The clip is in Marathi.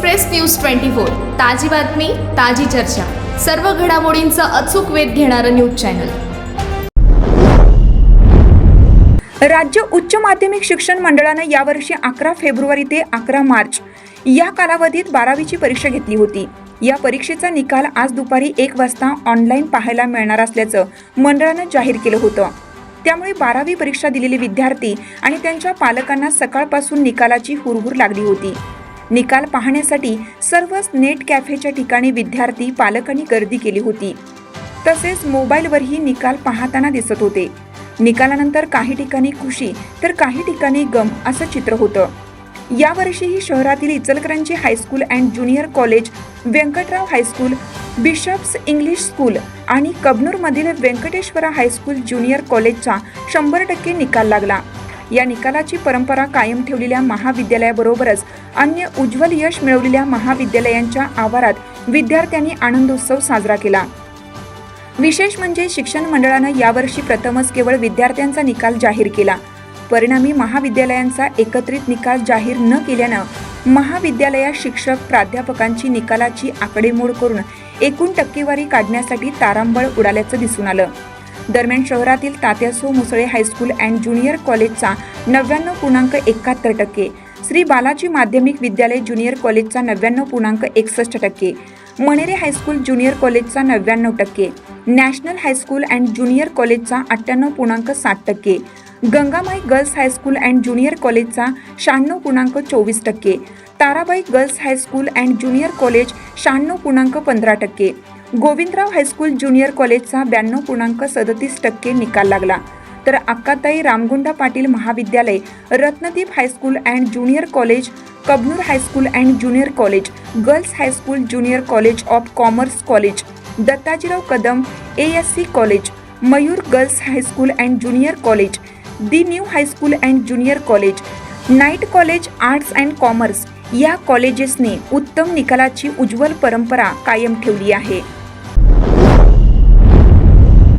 एक्सप्रेस न्यूज ट्वेंटी फोर ताजी बातमी ताजी चर्चा. सर्व घडामोडींचा अचूक वेध घेणारं न्यूज चॅनल. राज्य उच्च माध्यमिक शिक्षण मंडळानं यावर्षी अकरा फेब्रुवारी ते अकरा मार्च या कालावधीत बारावीची परीक्षा घेतली होती. या परीक्षेचा निकाल आज दुपारी एक वाजता ऑनलाईन पाहायला मिळणार असल्याचं मंडळानं जाहीर केलं होतं. त्यामुळे बारावी परीक्षा दिलेले विद्यार्थी आणि त्यांच्या पालकांना सकाळपासून निकालाची हुरहुर लागली होती. निकाल पाहण्यासाठी सर्वच नेट कॅफेच्या ठिकाणी विद्यार्थी पालकांनी गर्दी केली होती. तसेच मोबाईलवरही निकाल पाहताना दिसत होते. निकालानंतर काही ठिकाणी खुशी तर काही ठिकाणी गम असं चित्र होतं. यावर्षीही शहरातील Ichalkaranji high school and junior college Vyankatrao high school Bishop's English school आणि कबनूरमधील व्यंकटेश्वरा हायस्कूल ज्युनियर कॉलेजचा शंभर टक्के निकाल लागला. या निकालाची परंपरा कायम ठेवलेल्या महाविद्यालयाबरोबरच अन्य उज्ज्वल यश मिळवलेल्या महाविद्यालयांच्या आवारात विद्यार्थ्यांनी आनंदोत्सव साजरा केला. विशेष म्हणजे शिक्षण मंडळानं यावर्षी प्रथमच केवळ विद्यार्थ्यांचा निकाल जाहीर केला. परिणामी महाविद्यालयांचा एकत्रित निकाल जाहीर न केल्यानं महाविद्यालयात शिक्षक प्राध्यापकांची निकालाची आकडेमोड करून एकूण टक्केवारी काढण्यासाठी तारांबळ उडाल्याचं दिसून आलं. दरम्यान शहरातील Tatyaso Musale high school and junior कॉलेजचा नव्याण्णव पूर्णांक एकाहत्तर टक्के. श्री बालाजी माध्यमिक विद्यालय ज्युनियर कॉलेजचा नव्याण्णव पूर्णांक एकसष्ट टक्के. मणेरे हायस्कूल ज्युनियर कॉलेजचा नव्याण्णव टक्के. नॅशनल हायस्कूल अँड ज्युनियर कॉलेजचा अठ्ठ्याण्णव पूर्णांक सात टक्के. Gangamai girls high school and junior कॉलेजचा शहाण्णव पूर्णांक चोवीस टक्के. Tarabai girls high school and junior college शहाण्णव पूर्णांक पंधरा टक्के. गोविंदराव हायस्कूल ज्युनियर कॉलेजचा ब्याण्णव पूर्णांक सदतीस टक्के निकाल लागला. तर अक्काताई रामगुंडा पाटील महाविद्यालय Ratnadeep high school and junior college Kabnur high school and junior college girls high school junior college of commerce college. Dattajirao Kadam A S C college Mayur girls high school and junior college the new high school and junior college night college arts and commerce या कॉलेजेसने उत्तम निकालाची उज्ज्वल परंपरा कायम ठेवली आहे.